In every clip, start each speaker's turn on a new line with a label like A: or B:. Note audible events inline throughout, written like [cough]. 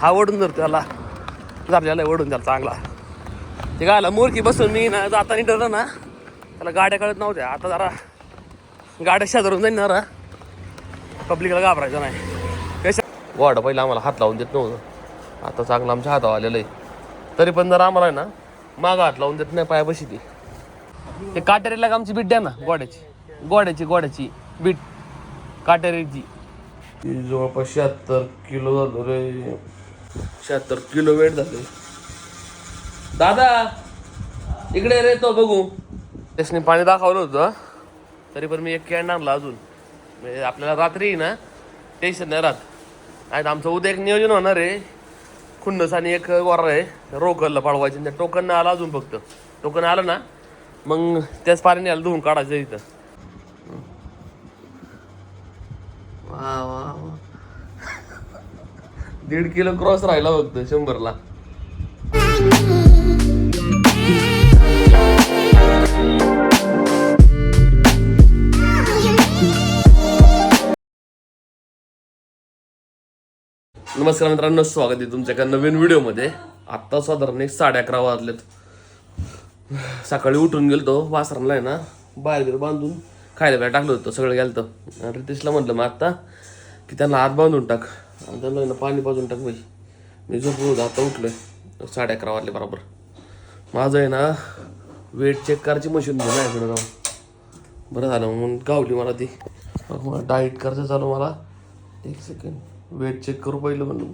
A: हा ओढून धरतो त्याला. झालेला आहे ओढून त्याला चांगला. ते गायला आला बसून मी ना जाताना डरलं ना त्याला गाड्या कळत नव्हत्या. आता जरा गाड्या शेजारून जाईन ना जरा. पब्लिकला घाबरायचं नाही. कशा वाडं पहिलं आम्हाला हात लावून देत नव्हतं. आता चांगलं आमच्या हातावर आलेलं आहे. तरी पण जर आम्हाला आहे ना मागं हात लावून देत नाही पायापाशी ती. ते काटेरीला आमची बीट द्या ना गोड्याची. गोड्याची गोड्याची बीट. काटेरीची. ती जवळपास शहात्तर किलो झालो रे. शहात्तर किलो वेट झाले. दादा इकडे रे तो बघू. त्याने पाणी दाखवलं होतं तरी पण मी एक कॅन आणला अजून. म्हणजे आपल्याला रात्री ना टेन्शन नाही राहत. आणि आमचं उद्या एक नियोजन होणार आहे. खुन्नस आणि एक वर आहे रोकलला पाळवायचं त्या टोकन आला अजून फक्त. टोकन आलं ना मग त्याच पाण्याने आलं धुवून काढायचं इथं. वा वा वा. दीड किलो क्रॉस राहिला फक्त शंभरला. नमस्कार मित्रांनो स्वागत आहे तुमच्या एका नवीन व्हिडिओमध्ये. आत्ता साधारण एक साडे अकरा वाजलेत. सकाळी उठून गेलतो वासरांना आहे ना बाहेर बिर बांधून खायला प्यायला टाकलं होतं सगळं गेलतं. आणि रितेशला म्हटलं मग आत्ता की त्यांना हात बांधून टाक. आणि त्यांना ना पाणी पाजून टाक बाई. मी झोपलो आता उठलोय. साडे अकरा वाजले बरोबर. माझं आहे ना वेट चेक करायची मशीन घेऊन आहे इकडं बरं झालं म्हणून गावली मला ती. मग मला डाईट करायचं चालू मला. एक सेकंड वेट चेक करू पहिलं म्हणून.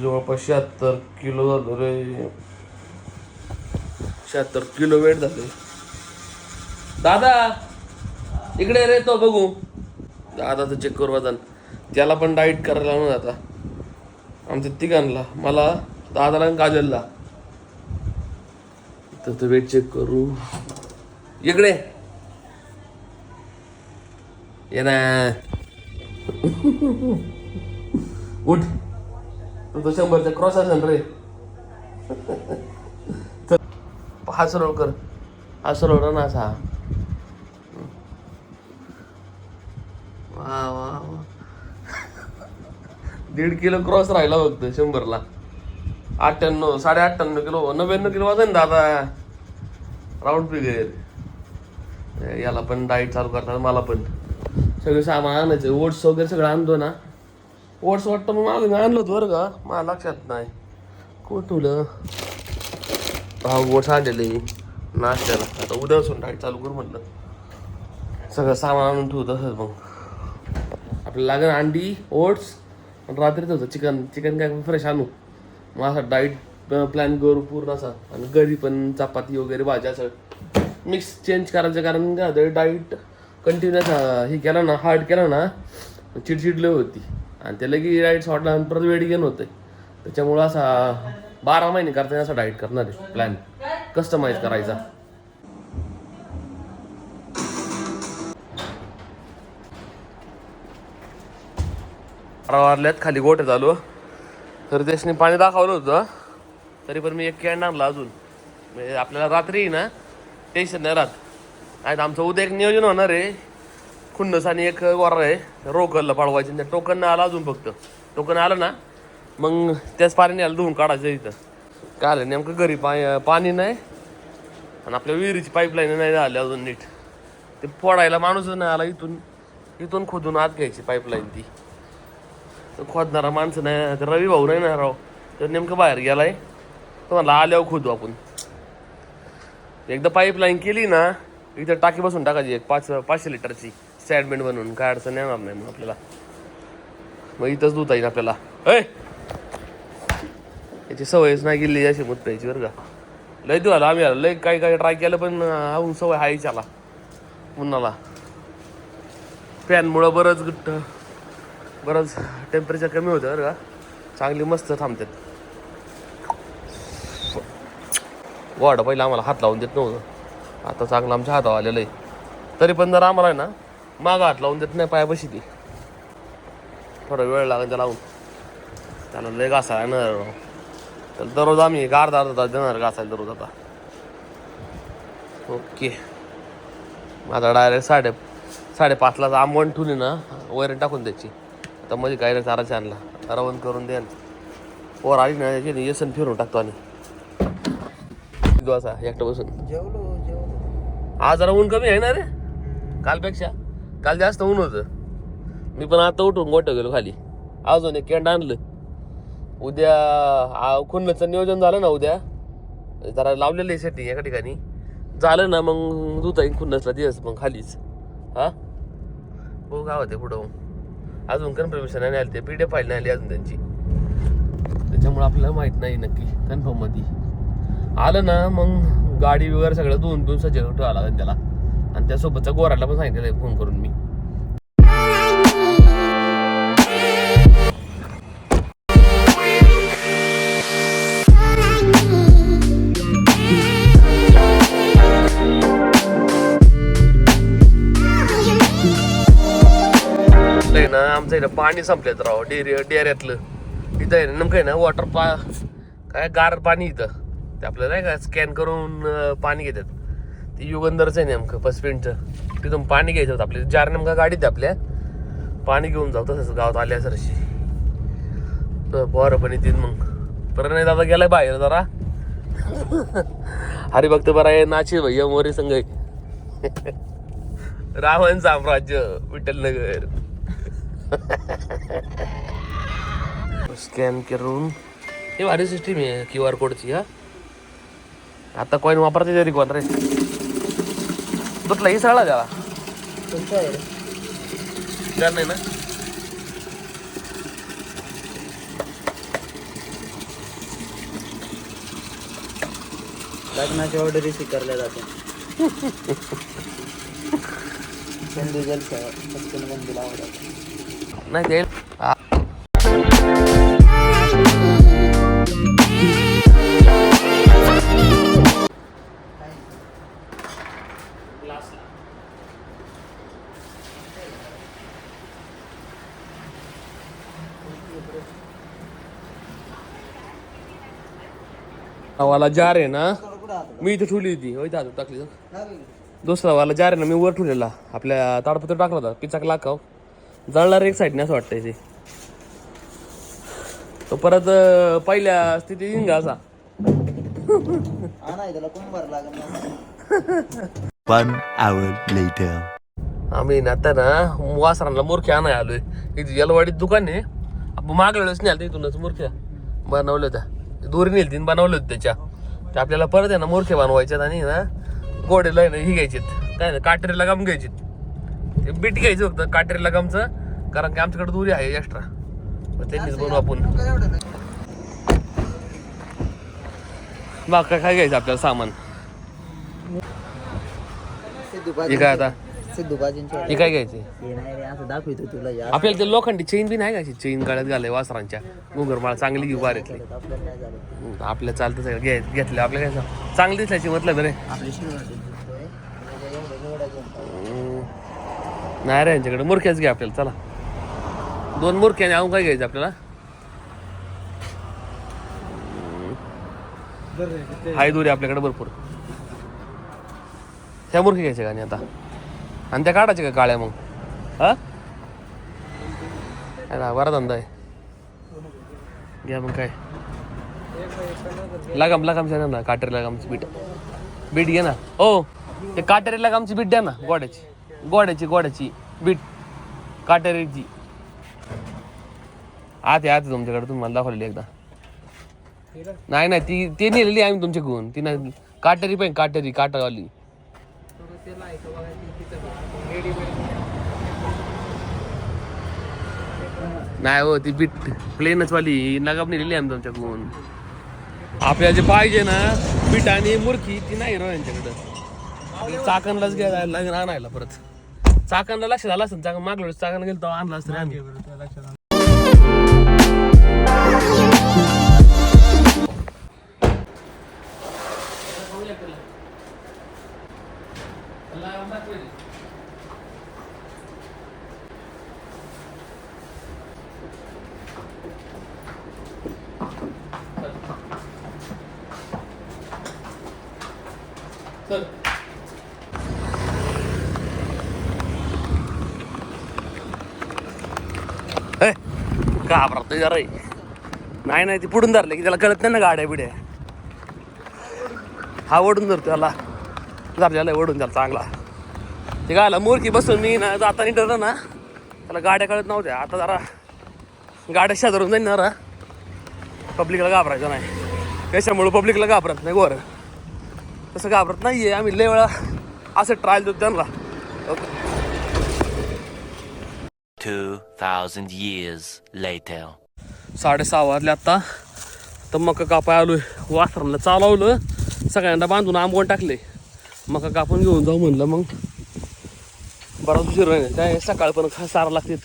A: जवळपास शहात्तर किलो झालो रे. शहात्तर किलो वेट झाले. दादा इकडे रे तो बघू. दादाचं चेक करू वजन त्याला पण डाईट करायला लावून आता आमच्या तिघांना. मला दादाला आणि काजलला. तर तो वेट चेक करू. इकडे. ये ना. उठ. तो शंभरचा क्रॉस असेल रे. चल हा सरळ कर. हा सरळ ना असा वा वा वा दीड किलो क्रॉस राहिला फक्त शंभरला. अठ्ठ्याण्णव साडे अठ्ठ्याण्णव किलो नव्याण्णव किलो वाजन दादा. Round figure. याला पण डाईट चालू करतात मला पण. सगळं सामान आणायचं. ओट्स वगैरे सगळं आणतो ना. ओट्स वाटतं मग मागं आणलं होतं बरं का. मला लक्षात नाही. कोठुलं हा ओट्स आणलेले. नाश्त्याला. आता उद्यापासून डाईट चालू करू म्हटलं. सगळं सामान आणून ठेवू तसंच मग. आपल्याला लागेल अंडी ओट्स आणि रात्रीच होतं. चिकन चिकन काय फ्रेश आणू. मग असा डाईट प्लॅन करू पूर्ण असा. आणि घरी पण चपाती वगैरे भाज्या असं. मिक्स चेंज करायचं कारण काय होतं डाईट कंटिन्युअस हे केलं ना हार्ड केलं ना चिडचिडले होती. आणि त्याला की डाईट आणि परत वेट गेन होते त्याच्यामुळं असा बारा महिने करता असा डाईट करणार आहे प्लॅन कस्टमाइज करायचा. वारल्यात खाली गोटे चालू. तर त्याने पाणी दाखवलं होतं तरी पण मी एक कॅन आणला अजून. म्हणजे आपल्याला रात्री ना टेन्शन नाही राहत. आणि आमचं उद्या एक नियोजन होणार आहे. खुन्नस आणि एक वर आहे रोकलला पाळवायचे त्या टोकन आला अजून फक्त. टोकन आलं ना मग त्याच पाणी आलं धुवून काढायचं इथं. काय आलं नेमकं घरी पा पाणी नाही. आणि आपल्या विहिरीची पाईपलाईन नाही झाली अजून नीट. ते फोडायला माणूस नाही आला इथून. इथून खोदून आत घ्यायची पाईपलाईन ती. खोदणारा माणसं नाही. तर रवी भाऊ नाही ना राव. तर नेमकं बाहेर गेलाय. तो म्हणला आल्यावर खोदू आपण. एकदा पाईपलाईन केली ना इथं टाकी बसून टाकायची एक पाच पाचशे लिटरची. सॅडमेंट बनवून. काय अडचण येणार नाही मग आपल्याला. मग इथंच धुता येईल आपल्याला. ऐ! याची सवयच नाही गेली अशी मत प्यायची बरं का. लय दिवस आम्ही आलो. लय काही काही ट्राय केलं पण अजून सवय आहे त्याला उन्हाला. फॅनमुळं बरंच गुट्ट बरंच टेम्परेचर कमी होतं बरं का. चांगली मस्त थांबतात. वाढ पहिलं आम्हाला हात लावून देत नव्हतं. आता चांगलं आमच्या हातावर आलेलं आहे. तरी पण जर आम्हाला आहे ना मागं हात लावून देत नाही पायापाशी ती थोडा वेळ लागेल त्या लावून. त्याला लय घासायला येणार तर दररोज आम्ही एक अर्धा अर्धा तास देणार घासायला दररोज आता. ओके. माझा डायरेक्ट साडे साडेपाचला आंबवण ठेवली ना वैरण टाकून द्यायची. आता मध्ये काय नाही चाराचे आणला. रवण करून द्या पोर आली ना याच्याने येसन फिरून टाकतो आणि वाजता एकटा बसून.
B: जेवलो
A: आज जरा ऊन कमी आहे ना रे? कालपेक्षा. काल जास्त ऊन होतं. मी पण आता उठून गोठं गेलो खाली. अजून एक कॅन्ड आणलं. उद्या आ, खुन्नचं नियोजन झालं ना उद्या. जरा लावलेलं आहे सेटिंग एका ठिकाणी. झालं ना मग आहे खुन्नसला दिवस मग खालीच. हा? हो गावात आहे पुढं. अजून कन्फर्मेशन नाही आली ते पी डी फाईल नाही आली अजून त्यांची. त्याच्यामुळे आपल्याला माहीत नाही नक्की कन्फर्ममध्ये आलं ना मग गाडी वगैरे सगळं दोन दोन सज्ज ठेवावं लागेल त्याला. आणि त्यासोबतचा गोराला पण सांगितलेलं आहे फोन करून मी. आहे ना पाणी संपलेत राव डेरी डेऱ्यातलं. इथं आहे ना नेमकं आहे ना वॉटर पा काय गार पाणी इथं. ते आपलं नाही का स्कॅन करून पाणी घेतात. ते युगंधरचं आहे नेमकं पसपिंटचं तिथून पाणी घ्यायचं होतं आपल्या चार नेमका गाडीत आहे आपल्या. पाणी घेऊन जाऊ तसंच गावात आल्या सरशी तर बरं पण येतील मग. प्रणय दादा गेलाय बाहेर जरा. [laughs] हरिभक्त बरा आहे नाचे भैया मोरे संघ [laughs] रावण साम्राज्य विठ्ठलनगर. [laughs] स्कॅन करून. हे भारी सिस्टीम आहे क्यू आर कोडची हा. आता कॉईन वापरते तरी कोण रे? तुटला ही सगळा त्याला
B: तुमचं आहे? रे.
A: द्या नाही ना?
B: लग्नाची ऑर्डर स्वीकारल्या जाते बंधू पटकन बंधूला आवडत.
A: नाही ते. हा. वाला जार आहे ना मी इथे ठेवली होती. होय दादा टाकली. दुसरा वाला जार आहे ना मी वर ठेवलेला. आपल्या ताडपत्र टाकला होता. पिचाक लाखाव. जळणार एक साईडने असं वाटतंय ते. तो परत अं, पहिल्या स्थितीत येईन का असा.
B: आणा त्याला कुंभार लागेल? ना
C: One hour later.
A: आम्ही ना आता ना वासरांना मोरखे आणाय आलोय. इथे यलवाडीत दुकान आहे आपण मागल्या वेळेस नाही आलं इथूनच मोरख्या बनवल्या होत्या. दोरी नेली तीन बनवल्या होत्या त्याच्या. ते आपल्याला परत आहे ना मोरखे बनवायच्यात आणि ना गोडेला आहे ना ही घ्यायचीत काय ना काटेरीला गम घ्यायचीत. ते बीट घ्यायचं फक्त काटेरीला गमचं कारण की आमच्याकडे दोरी आहे एक्स्ट्रा त्यांनीच बनवू आपण. बाग काय घ्यायचं आपल्याला सामान? हे काय आता? हे घ्यायचे?
B: दाखवतो तुला
A: आपल्याला ते लोखंडी चेन बी नाही का चेन गळ्यात घालाय वासरांच्या. घुंगरमाळ चांगली घेऊ बारीतली आपल्या चालतं सगळं. घेतलं. आपल्या काय सांग- चांगली दिसायची मतलब रे. नाही रे यांच्याकडे मुरक्याच घ्या आपल्याला चला. दोन मुरक्याने आणि काय घ्यायचं आपल्याला? हाय दोरी आपल्याकडे भरपूर. त्या मुरकी घ्यायच्या का नाही आता? आणि त्या काढायच्या का काळ्या मग? हा? बरा धंदा आहे. घ्या मग काय. लगाम लगाम ना काटेरी लगामची बीट बीट घे ना. ओ ते काटेरी लगामची बीट द्या ना गोड्याची. गोड्याची गोड्याची बीट काटेरीची. आत आता तुमच्याकडे तुम्ही मला तुम्हाला दाखवलेली एकदा. नाही नाही ती ते नेलेली आम्ही तुमच्याकडून. ती नाही काटेरी पण काटेरी काटावाली. नाही हो ती बीट प्लेनच वाली नगाब नेलेली आम्ही तुमच्याकडून. आपल्याला जे पाहिजे ना बीट आणि मुरखी ती नाही रो हो यांच्याकडं. चाकणलाच घ्यायला लागेल आणायला परत. चाकणला लक्ष झालं असतं चाकण मागलं चाकण गेलं तेव्हा आणलं असतं रे आम्ही चल घाबरत नाही जरा. नाही नाही ती पुढून धरले की त्याला कळत नाही ना गाड्या बिड्या. हा ओढून धरतो त्याला. धरलेला ओढून त्याला चांगला. ते गायला मोरकी बसून मी ना जाताना डरलं ना त्याला गाड्या कळत नव्हत्या. आता जरा गाड्या शेजारून जाईन ना जरा. पब्लिकला घाबरायचं नाही. कशामुळं पब्लिकला घाबरत नाही गोर. तसं घाबरत नाही आहे आम्ही लय वेळा असं ट्रायल देतो त्यांना.
C: 2,000 years later.
A: साडेसहा वाजले आत्ता तर मका कापाय आलोय. वासरांना चालवलं. सगळ्यांना बांधून आंबवून टाकले. मका कापून घेऊन जाऊ म्हणलं मग. बराच उशीर राहील काय सकाळ पण खा सारा लागतात.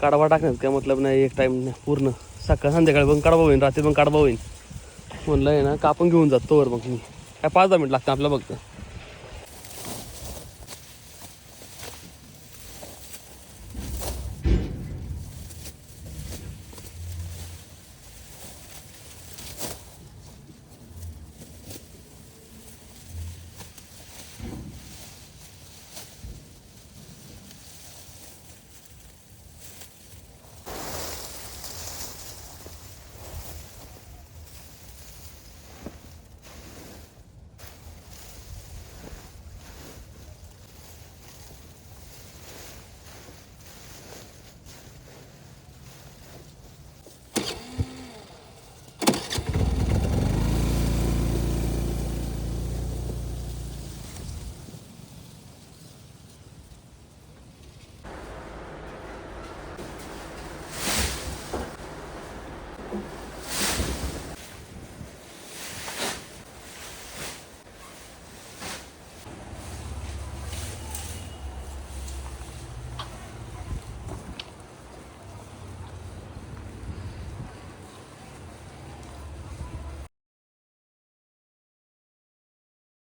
A: काढावा टाकण्यात काय मतलब नाही. एक टाईम पूर्ण. सकाळ संध्याकाळी पण काढवा होईन रात्री पण काढवा होईन. म्हणलं आहे ना कापून घेऊन जातो तोवर मग मी. काय पाच दहा मिनिट लागतं आपल्याला बघतं